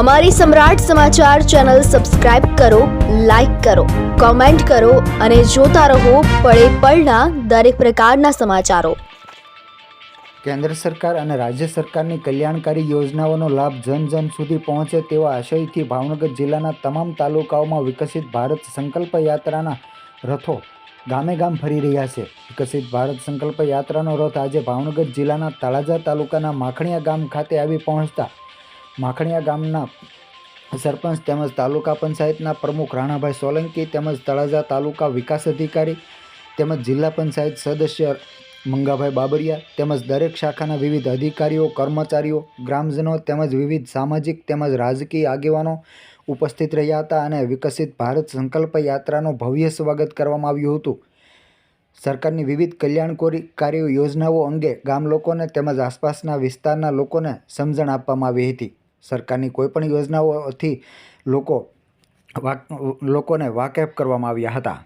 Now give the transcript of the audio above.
અમારી Samrat Samachar channel subscribe કરો, like કરો, કોમેન્ટ કરો અને જોતા રહો પળે પળના દરેક પ્રકારના સમાચારો. કેન્દ્ર સરકાર અને રાજ્ય સરકારની કલ્યાણકારી યોજનાઓનો લાભ જન જન સુધી પહોંચે તેવા આશયથી ભાવનગર જિલ્લાના તમામ તાલુકાઓમાં વિકસિત ભારત સંકલ્પ યાત્રાના રથો ગામે ગામ ફરી રહ્યા છે. વિકસિત ભારત સંકલ્પ યાત્રાનો રથ આજે ભાવનગર જિલ્લાના તળાજા તાલુકાના માખણીયા ગામ ખાતે આવી પહોંચતા માખણીયા ગામના સરપંચ તેમજ તાલુકા પંચાયતના પ્રમુખ રાણાભાઈ સોલંકી તેમજ તળાજા તાલુકા વિકાસ અધિકારી તેમજ જિલ્લા પંચાયત સદસ્ય મંગાભાઈ બાબરિયા તેમજ દરેક શાખાના વિવિધ અધિકારીઓ, કર્મચારીઓ, ગ્રામજનો તેમજ વિવિધ સામાજિક તેમજ રાજકીય આગેવાનો ઉપસ્થિત રહ્યા હતા અને વિકસિત ભારત સંકલ્પ યાત્રાનું ભવ્ય સ્વાગત કરવામાં આવ્યું હતું. સરકારની વિવિધ કલ્યાણકારી યોજનાઓ અંગે ગામ લોકોને તેમજ આસપાસના વિસ્તારના લોકોને સમજણ આપવામાં આવી હતી. સરકારની કોઈપણ યોજનાઓથી લોકો વાક લોકોને વાકેફ કરવામાં આવ્યા હતા.